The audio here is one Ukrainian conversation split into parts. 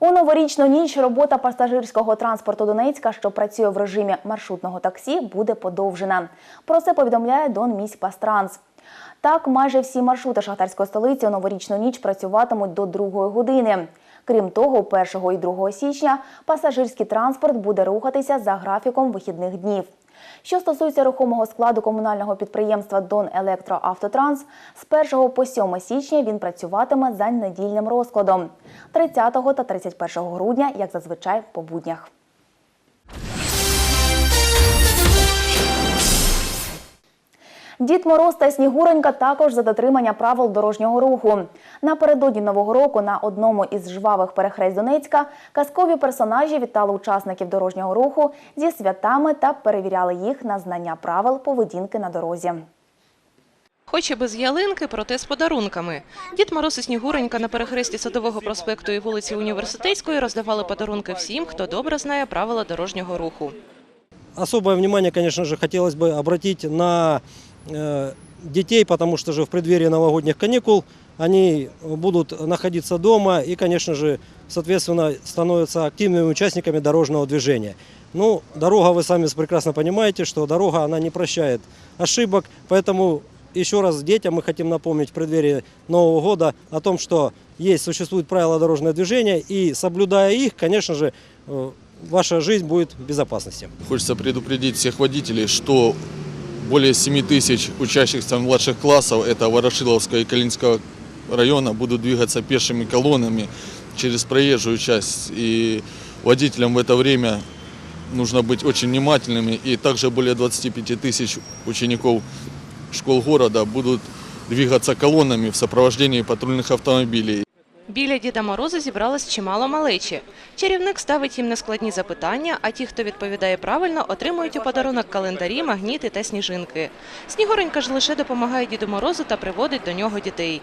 У новорічну ніч робота пасажирського транспорту Донецька, що працює в режимі маршрутного таксі, буде подовжена. Про це повідомляє Донміськпастранс. Так, майже всі маршрути шахтарської столиці у новорічну ніч працюватимуть до другої години. Крім того, 1 і 2 січня пасажирський транспорт буде рухатися за графіком вихідних днів. Що стосується рухомого складу комунального підприємства Дон Електроавтотранс, з 1 по 7 січня він працюватиме за недільним розкладом 30 та 31 грудня, як зазвичай по буднях. Дід Мороз та Снігуронька також за дотримання правил дорожнього руху. Напередодні Нового року на одному із жвавих перехресть Донецька казкові персонажі вітали учасників дорожнього руху зі святами та перевіряли їх на знання правил поведінки на дорозі. Хоч і без ялинки, проте з подарунками. Дід Мороз і Снігуренька на перехресті Садового проспекту і вулиці Університетської роздавали подарунки всім, хто добре знає правила дорожнього руху. Особое внимание, конечно же, хотелось бы обратить на детей, потому что же в преддверии новогодних каникул они будут находиться дома и, конечно же, соответственно, становятся активными участниками дорожного движения. Ну, дорога, вы сами прекрасно понимаете, что дорога, она не прощает ошибок, поэтому еще раз детям мы хотим напомнить в преддверии Нового года о том, что есть, существуют правила дорожного движения, и соблюдая их, конечно же, э, ваша жизнь будет в безопасности. Хочется предупредить всех водителей, что более 7 тысяч учащихся младших классов, это Ворошиловского и Калининского района, будут двигаться пешими колоннами через проезжую часть. И водителям в это время нужно быть очень внимательными. И также более 25 тысяч учеников школ города будут двигаться колоннами в сопровождении патрульных автомобилей. Біля Діда Мороза зібралось чимало малечі. Чарівник ставить їм нескладні запитання, а ті, хто відповідає правильно, отримують у подарунок календарі, магніти та сніжинки. Снігуренька ж лише допомагає Діду Морозу та приводить до нього дітей.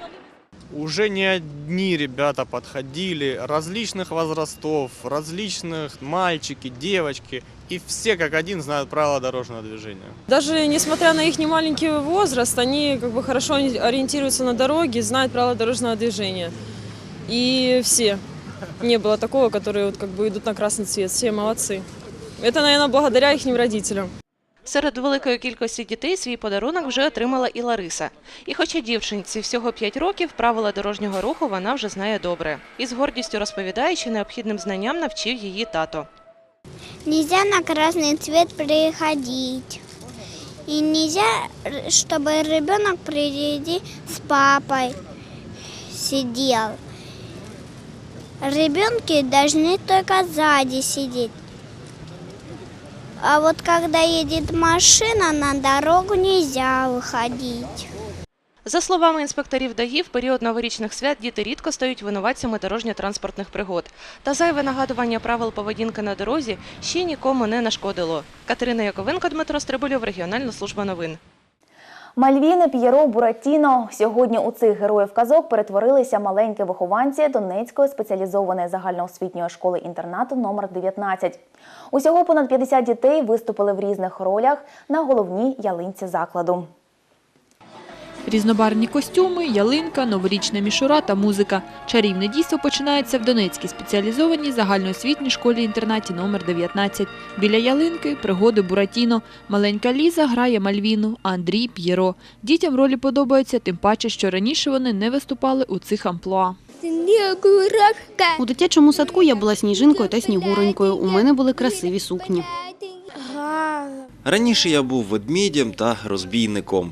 Уже не одни ребята подходили, различных возрастов, различных мальчики, девочки, и все как один знают правила дорожного движения. Даже несмотря на их немаленький возраст, они как бы хорошо ориентируются на дороге, знают правила дорожного движения. И все. Не было такого, которые вот как бы идут на красный цвет. Все молодцы. Это, наверное, благодаря их родителям. Серед великої кількості дітей свій подарунок вже отримала і Лариса. І хоча дівчинці всього 5 років, правила дорожнього руху вона вже знає добре. І з гордістю розповідає, що необхідним знанням навчив її тато. Нельзя на красный цвет приходить. И нельзя, р- чтобы ребенок впереди с папой сидел. Ребенки должны только сзади сидеть. А вот когда едет машина, на дорогу нельзя выходить. За словами інспекторів ДАІ, в період новорічних свят діти рідко стають винуватцями дорожньо-транспортних пригод. Та зайве нагадування правил поведінки на дорозі ще нікому не нашкодило. Катерина Яковенко, Дмитро Стрибулів, Регіональна служба новин. Мальвіни, П'єро, Буратіно. Сьогодні у цих героїв казок перетворилися маленькі вихованці Донецької спеціалізованої загальноосвітньої школи-інтернату номер 19. Усього понад 50 дітей виступили в різних ролях на головній ялинці закладу. Різнобарвні костюми, ялинка, новорічна мішура та музика. Чарівне дійство починається в Донецькій спеціалізованій загальноосвітній школі-інтернаті номер 19. Біля ялинки – пригоди Буратіно. Маленька Ліза грає Мальвіну, а Андрій – П'єро. Дітям ролі подобаються, тим паче, що раніше вони не виступали у цих амплуа. У дитячому садку я була сніжинкою та снігуронькою. У мене були красиві сукні. Раніше я був ведмідем та розбійником.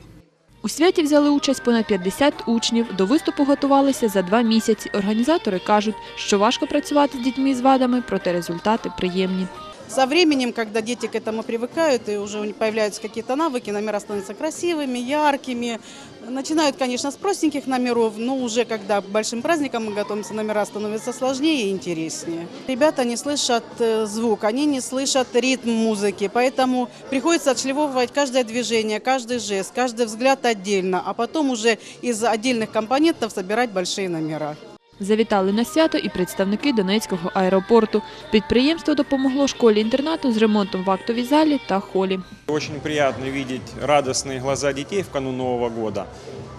У святі взяли участь понад 50 учнів. До виступу готувалися за два місяці. Організатори кажуть, що важко працювати з дітьми з вадами, проте результати приємні. Со временем, когда дети к этому привыкают и уже появляются какие-то навыки, номера становятся красивыми, яркими. Начинают, конечно, с простеньких номеров, но уже когда к большим праздникам мы готовимся, номера становятся сложнее и интереснее. Ребята не слышат э, звук, они не слышат ритм музыки, поэтому приходится отшлифовывать каждое движение, каждый жест, каждый взгляд отдельно, а потом уже из отдельных компонентов собирать большие номера. Завітали на свято і представники Донецького аеропорту. Підприємство допомогло школі-інтернату з ремонтом в актовій залі та холі. Очень приятно видеть радостные глаза детей в канун Нового года.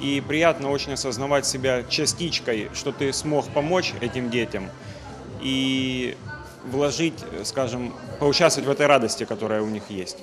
И приятно очень осознавать себя частичкой, что ты смог помочь этим детям. и вложить, э, скажем, поучаствовать в этой радости, которая у них есть.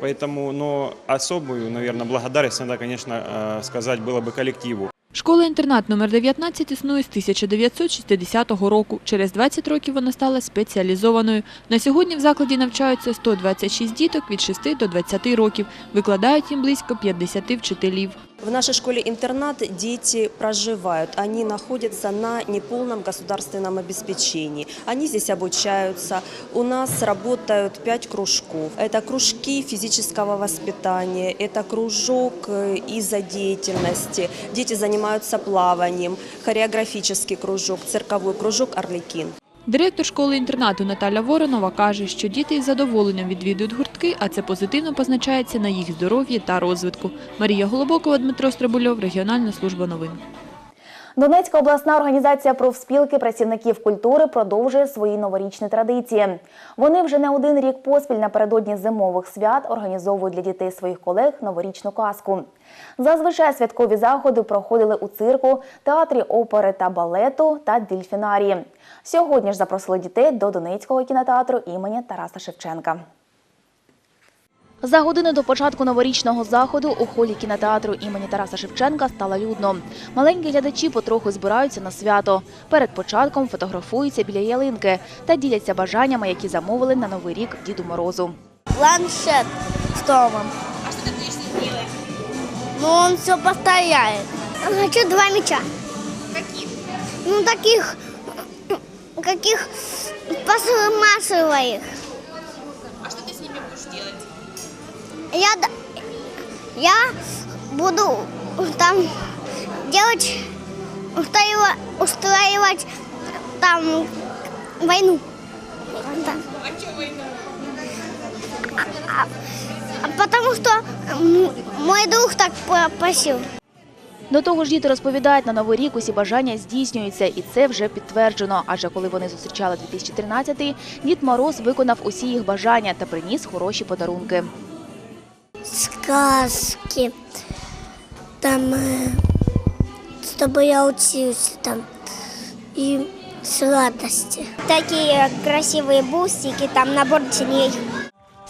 Поэтому, но особую, наверное, благодарность надо, конечно, э, сказать было бы коллективу. Школа-інтернат номер 19 існує з 1960 року. Через 20 років вона стала спеціалізованою. На сьогодні в закладі навчаються 126 діток від 6 до 20 років. Викладають їм близько 50 вчителів. В нашей школе-интернат дети проживают, они находятся на неполном государственном обеспечении. Они здесь обучаются. У нас работают пять кружков. Это кружки физического воспитания, это кружок э, изо-деятельности. Дети занимаются плаванием, хореографический кружок, цирковой кружок «Орликин». Директор школи-інтернату Наталя Воронова каже, що діти із задоволенням відвідують гуртки, а це позитивно позначається на їх здоров'ї та розвитку. Марія Голобокова, Дмитро Стрибульов, Регіональна служба новин. Донецька обласна організація профспілки працівників культури продовжує свої новорічні традиції. Вони вже не один рік поспіль напередодні зимових свят організовують для дітей своїх колег новорічну казку. Зазвичай святкові заходи проходили у цирку, театрі опери та балету та дельфінарії. Сьогодні ж запросили дітей до Донецького кінотеатру імені Тараса Шевченка. За годину до початку новорічного заходу у холі кінотеатру імені Тараса Шевченка стало людно. Маленькі глядачі потроху збираються на свято. Перед початком фотографуються біля ялинки та діляться бажаннями, які замовили на новий рік Діду Морозу. Планшет с Томом. А что ты будешь с? Ну, он все повторяет. Хочу два мяча. Каких? Ну, таких, каких пластмассовых. Я, я буду там делать, устраивать, там войну. А? А- Потому что мой друг так попросил. До того ж, діти розповідають, на новий рік усі бажання здійснюються, і це вже підтверджено. Адже коли вони зустрічали 2013-й, Дід Мороз виконав усі їх бажання та приніс хороші подарунки Сказки. Там, чтобы я учился там. И сладости. Такие красивые бусики, там набор теней.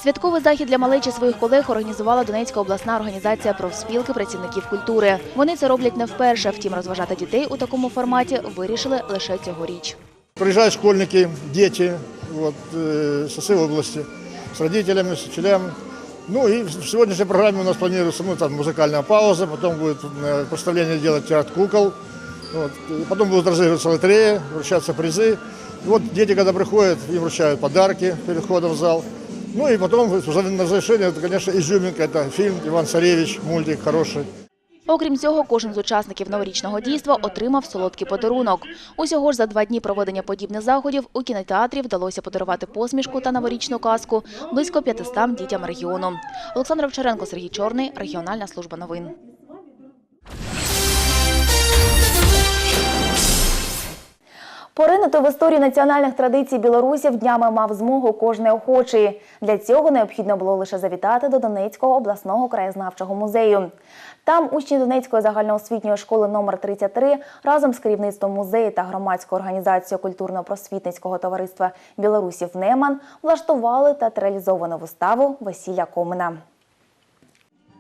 Святковий захід для малечі своїх колег організувала Донецька обласна організація профспілки працівників культури. Вони це роблять не вперше, втім розважати дітей у такому форматі вирішили лише цьогоріч. Приезжают школьники, дети вот, э, со всей области, с родителями, с учителями. Ну и в сегодняшней программе у нас планируется ну, там, музыкальная пауза, потом будет э, представление делать театр кукол, вот, и потом будут разыгрываться лотереи, вручаться призы. И вот дети, когда приходят, им вручают подарки перед входом в зал. Ну и потом, уже на завершение, это, конечно, изюминка, это фильм «Иван Царевич», мультик хороший. Окрім цього, кожен з учасників новорічного дійства отримав солодкий подарунок. Усього ж за два дні проведення подібних заходів у кінотеатрі вдалося подарувати посмішку та новорічну казку близько 500 дітям регіону. Олександр Овчаренко, Сергій Чорний, Регіональна служба новин. Поринути в історію національних традицій білорусів днями мав змогу кожний охочий. Для цього необхідно було лише завітати до Донецького обласного краєзнавчого музею. Там учні Донецької загальноосвітньої школи номер 33 разом з керівництвом музею та громадською організацією культурно-просвітницького товариства білорусів Неман влаштували театралізовану виставу Весілля Комина.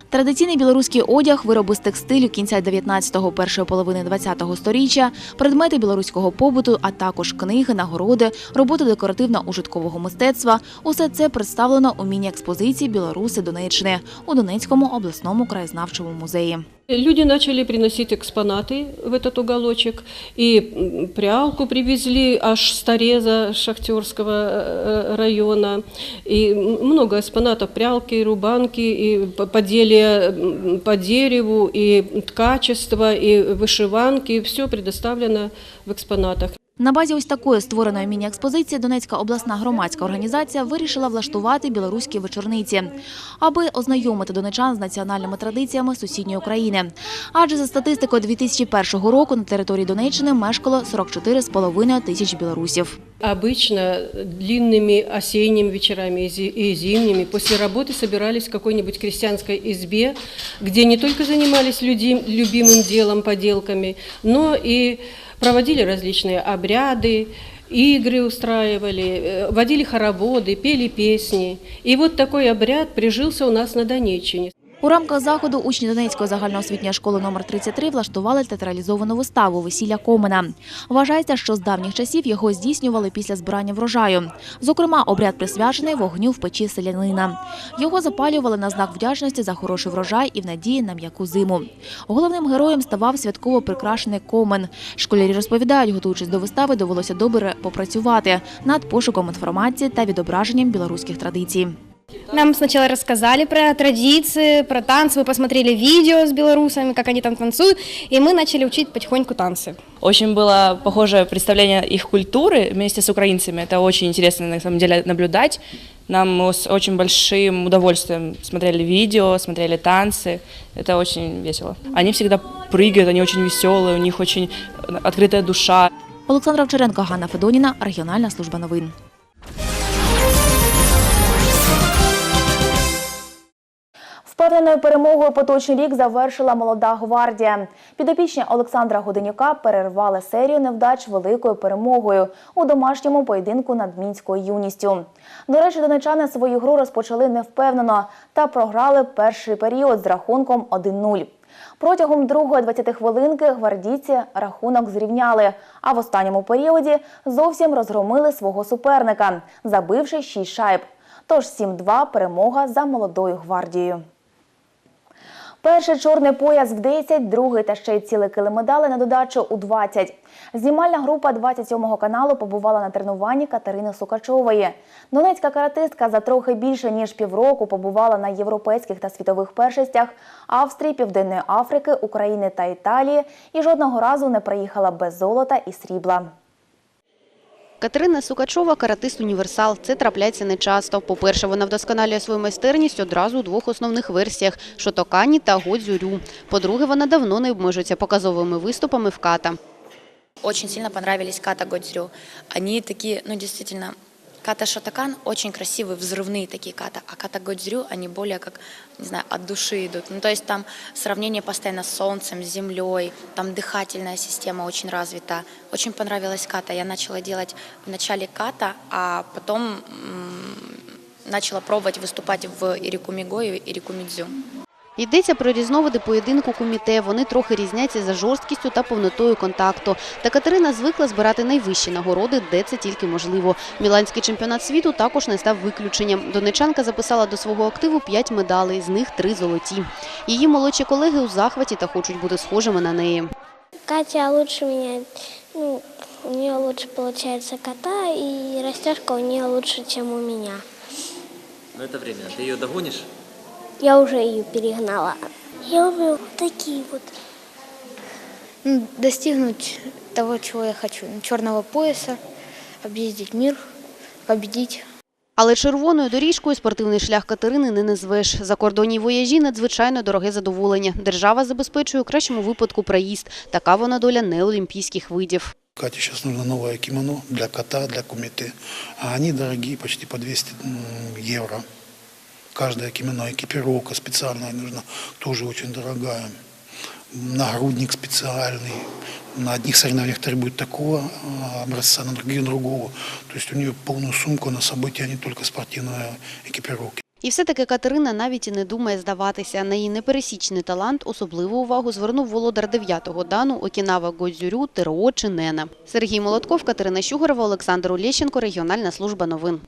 Традиційний білоруський одяг, вироби з текстилю кінця 19-го, першої половини 20-го сторіччя, предмети білоруського побуту, а також книги, нагороди, роботи декоративно-ужиткового мистецтва – усе це представлено у міні-експозиції «Білоруси Донеччини» у Донецькому обласному краєзнавчому музеї. Люди начали приносить экспонаты в этот уголочек, и м, прялку привезли аж с Тореза Шахтерского э, района, и м, много экспонатов, прялки, рубанки, и п- поделия м, по дереву, и ткачество, и вышиванки, все предоставлено в экспонатах. На базі ось такої створеної міні-експозиції Донецька обласна громадська організація вирішила влаштувати білоруські вечорниці, аби ознайомити донечан з національними традиціями сусідньої України. Адже за статистикою 2001 року на території Донеччини мешкало 44,5 тисяч білорусів. Обычно длинными осенними вечерами и зи- и зимними после работы собирались в какой-нибудь крестьянской избе, где не только занимались люди- любимым делом, поделками, но и проводили различные обряды, игры устраивали, э, водили хороводы, пели песни. И вот такой обряд прижился у нас на Донеччине. У рамках заходу учні Донецької загальноосвітньої школи номер 33 влаштували театралізовану виставу «Весілля Комена». Вважається, що з давніх часів його здійснювали після збирання врожаю. Зокрема, обряд присвячений вогню в печі селянина. Його запалювали на знак вдячності за хороший врожай і в надії на м'яку зиму. Головним героєм ставав святково прикрашений комен. Школярі розповідають, готуючись до вистави, довелося добре попрацювати над пошуком інформації та відображенням білоруських традицій. Нам сначала рассказали про традиции, про танцы, мы посмотрели видео с белорусами, как они там танцуют, и мы начали учить потихоньку танцы. Очень было похожее представление их культуры вместе с украинцами. Это очень интересно на самом деле наблюдать. Нам с очень большим удовольствием смотрели видео, смотрели танцы. Это очень весело. Они всегда прыгают, они очень веселые, у них очень открытая душа. Олександра Овчаренко, Ганна Федоніна, регіональна служба новин. Впевненою перемогою поточний рік завершила молода гвардія. Підопічні Олександра Годенюка перервали серію невдач великою перемогою у домашньому поєдинку над мінською юністю. До речі, донечани свою гру розпочали невпевнено та програли перший період з рахунком 1-0. Протягом другої 20 хвилинки гвардійці рахунок зрівняли, а в останньому періоді зовсім розгромили свого суперника, забивши 6 шайб. Тож 7-2 перемога за молодою гвардією. Перший чорний пояс в 10, другий та ще й цілий килимедали на додачу у 20. Знімальна група 27-го каналу побувала на тренуванні Катерини Сукачової. Донецька каратистка за трохи більше ніж півроку побувала на європейських та світових першостях Австрії, Південної Африки, України та Італії і жодного разу не приїхала без золота і срібла. Катерина Сукачова – каратист-універсал. Це трапляється нечасто. По-перше, вона вдосконалює свою майстерність одразу у двох основних версіях – шотокані та годзюрю. По-друге, вона давно не обмежується показовими виступами в ката. Очень сильно понравились ката Годзрю. Они такие, ну действительно, ката Шатакан очень красивые, взрывные такие ката, а ката Годзрю, они более как, не знаю, от души идут. Ну то есть там сравнение постоянно с солнцем, с землей, там дыхательная система очень развита. Очень понравилась ката. Я начала делать в начале ката, а потом начала пробовать выступать в Ирикумигою и Ирикумидзю. Йдеться про різновиди поєдинку куміте. Вони трохи різняться за жорсткістю та повнотою контакту. Та Катерина звикла збирати найвищі нагороди, де це тільки можливо. Міланський чемпіонат світу також не став виключенням. Донечанка записала до свого активу 5 медалей, з них 3 золоті. Її молодші колеги у захваті та хочуть бути схожими на неї. Катя лучше меня, ну, у нее лучше получается кота, и растяжка у нее лучше, чем у меня. Но это временно. Ты ее догонишь? Я уже ее перегнала. Я умею вот такие вот. Ну, достигнуть того, чего я хочу. Черного пояса, объездить мир, победить. Але червоною доріжкою спортивний шлях Катерини не назвеш. Закордонні вояжі – надзвичайно дороге задоволення. Держава забезпечує у кращому випадку проїзд. Така вона доля неолімпійських видів. Кате сейчас нужно новое кимоно для кота, для кумиты. А они дорогие, почти по 200 м, евро. Каждое кимоно, экипировка специальная нужна, тоже очень дорогая. Нагрудник специальный. На одних соревнованиях требует такого а, образца, на других другого. То есть у нее полную сумку на события, а не только спортивная экипировки. І все-таки Катерина навіть і не думає здаватися. На її непересічний талант особливу увагу звернув володар 9-го дану Окінава Годзюрю Теро Чинена. Сергій Молотков, Катерина Щугорова, Олександр Олєщенко, Регіональна служба новин.